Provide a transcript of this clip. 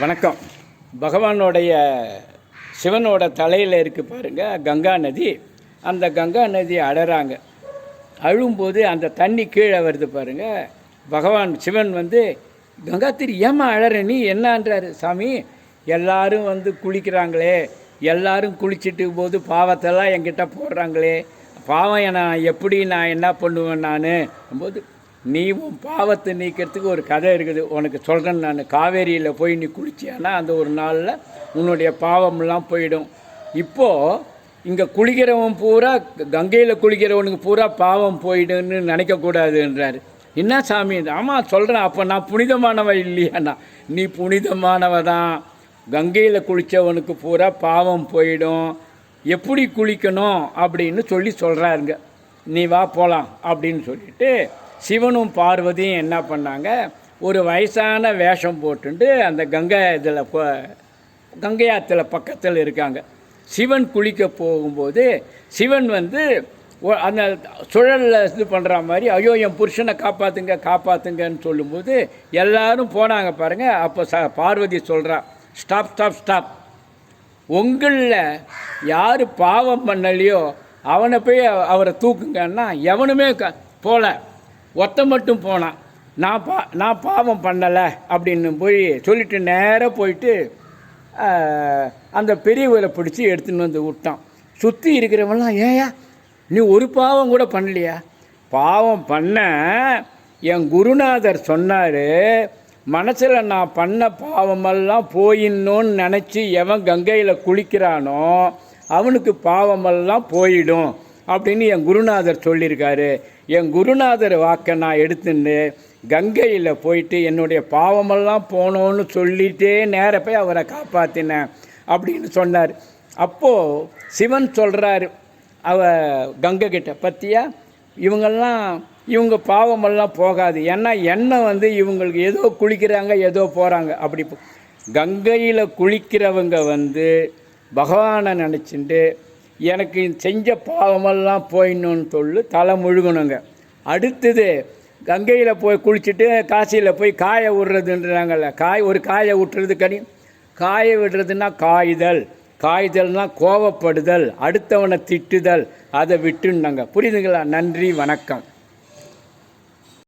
வணக்கம். பகவானுடைய சிவனோட தலையில் இருக்கு பாருங்கள் கங்கா நதி. அந்த கங்கா நதி அழறாங்க அழும்போது அந்த தண்ணி கீழே வருது பாருங்கள் பகவான் சிவன் வந்து கங்காத்திரி ஏமா அழற நீ? என்னன்றாரு. சாமி எல்லாரும் வந்து குளிக்கிறாங்களே. எல்லாரும் குளிச்சிட்டு போது பாவத்தெல்லாம் என்கிட்ட போடுறாங்களே. பாவம் நான் எப்படி நான் என்ன பண்ணுவேன் நான்? போது நீ உன் பாவத்தை நீக்கிறதுக்கு ஒரு கதை இருக்குது. உனக்கு சொல்கிறேன் நான். காவேரியில் போய் நீ குளிச்சியானா அந்த ஒரு நாளில் உன்னுடைய பாவம்லாம் போயிடும். இப்போது இங்கே குளிக்கிறவன் பூரா கங்கையில் குளிக்கிறவனுக்கு பூரா பாவம் போயிடுன்னு நினைக்கக்கூடாதுன்றாரு என்ன சாமி? ஆமாம் சொல்கிறேன் அப்போ நான் புனிதமானவ இல்லையாண்ணா? நீ புனிதமானவ தான் கங்கையில் குளித்தவனுக்கு பூரா பாவம் போயிடும். எப்படி குளிக்கணும் அப்படின்னு சொல்லி சொல்கிறாருங்க நீ வா போகலாம் அப்படின்னு சொல்லிட்டு சிவனும் பார்வதியும் என்ன பண்ணாங்க? ஒரு வயசான வேஷம் போட்டுண்டு அந்த கங்கை இதில் கங்கையாத்தில் கங்கை பக்கத்தில் இருக்காங்க. சிவன் குளிக்க போகும்போது சிவன் வந்து அந்த சுழலில் இது பண்ணுற மாதிரி ஐயோ என் புருஷனை காப்பாற்றுங்க காப்பாற்றுங்கன்னு சொல்லும்போது எல்லாரும் போனாங்க பாருங்கள் அப்போ ச பார்வதி சொல்கிறா ஸ்டாப் ஸ்டாப் ஸ்டாப். உங்களில் யார் பாவம் பண்ணலையோ அவனை போய் அவரை தூக்குங்கன்னா எவனுமே க போகல ஒத்த மட்டும் போனான். நான் பா நான் பாவம் பண்ணலை அப்படின்னு போய் சொல்லிட்டு நேராக போயிட்டு அந்த பெரியவரை பிடிச்சி எடுத்துன்னு வந்து விட்டான். சுற்றி இருக்கிறவங்களாம் ஏயா நீ ஒரு பாவம் கூட பண்ணலையா? பாவம் பண்ண என் குருநாதர் சொன்னார் மனசில் நான் பண்ண பாவமெல்லாம் போயிடணும்னு நினச்சி எவன் கங்கையில் குளிக்கிறானோ அவனுக்கு பாவமெல்லாம் போயிடும் அப்படின்னு என் குருநாதர் சொல்லியிருக்காரு. என் குருநாதர் வாக்கை நான் எடுத்துன்னு கங்கையில் போயிட்டு என்னுடைய பாவமெல்லாம் போனோன்னு சொல்லிட்டே நேர போய் அவரை காப்பாற்றினேன் அப்படின்னு சொன்னார். அப்போது சிவன் சொல்கிறாரு அவ கங்கை கிட்ட பற்றியா இவங்கெல்லாம் இவங்க பாவமெல்லாம் போகாது. ஏன்னா எண்ணெய் வந்து இவங்களுக்கு ஏதோ குளிக்கிறாங்க ஏதோ போகிறாங்க அப்படி கங்கையில் குளிக்கிறவங்க வந்து பகவானை நினச்சிட்டு எனக்கு செஞ்ச பாவமெல்லாம் போயிடணும்னு சொல்லி தலை முழுகணுங்க. அடுத்தது கங்கையில் போய் குளிச்சுட்டு காசியில் போய் காய விடுறதுன்றாங்கல்ல காய் ஒரு காயை விட்டுறது கனி. காய விடுறதுன்னா காய்தல். காய்தல்னால் கோவப்படுதல் அடுத்தவனை திட்டுதல். அதை விட்டுன்னாங்க புரியுதுங்களா? நன்றி வணக்கம்.